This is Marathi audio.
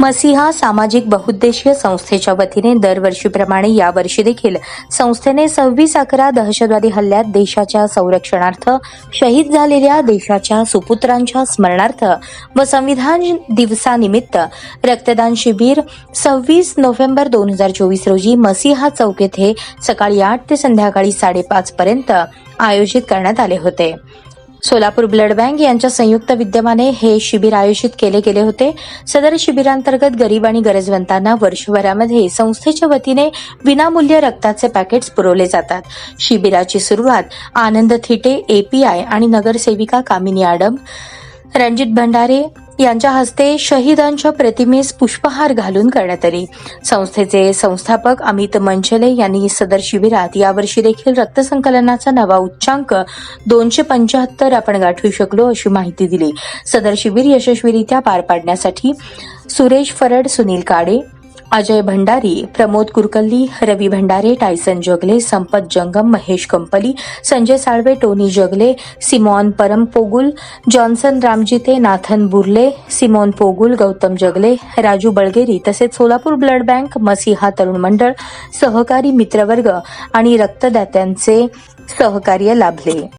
मसिहा सामाजिक बहुद्देशीय संस्थेच्या वतीने दरवर्षीप्रमाणे यावर्षी देखील संस्थेने सव्वीस अकरा दहशतवादी हल्ल्यात देशाच्या संरक्षणार्थ शहीद झालेल्या देशाच्या सुपुत्रांच्या स्मरणार्थ व संविधान दिवसानिमित्त रक्तदान शिबिर सव्वीस नोव्हेंबर दोन हजार चोवीस रोजी मसिहा चौक येथे सकाळी आठ ते संध्याकाळी साडेपाच पर्यंत आयोजित करण्यात आले होते. सोलापूर ब्लड बँक यांच्या संयुक्त विद्यमाने हे शिबिर आयोजित केले गेले होते. सदर शिबिरांतर्गत गरीब आणि गरजवंतांना वर्षभरामध्ये संस्थेच्या वतीने विनामूल्य रक्ताचे पॅकेट्स पुरवले जातात. शिबिराची सुरुवात आनंद थिटे एपीआय आणि नगरसेविका कामिनी आडम रणजित भंडारे यांच्या हस्ते शहीदांच्या प्रतिमेस पुष्पहार घालून करण्यात आली. संस्थेचे संस्थापक अमित मंचले यांनी सदर शिबिरात यावर्षी देखील रक्तसंकलनाचा नवा उच्चांक दोनशे पंच्याहत्तर आपण गाठू शकलो अशी माहिती दिली. सदर शिबिर यशस्वीरित्या पार पाडण्यासाठी Suresh Pharad Sunil Kade Ajay Bhandari Pramod Kurkalli Ravi Bhandare Tyson Jagle Sampat Jangam Mahesh Kampli Sanjay Salve Tony Jagle Simon Param Pogul Johnson Ramjite Nathan Burle Simon Pogul Gautam Jagle Raju Balgeri तसेच सोलापूर ब्लड बँक मसिहा तरुण मंडळ सहकारी मित्रवर्ग आणि रक्तदात्यांचे सहकार्य लाभले.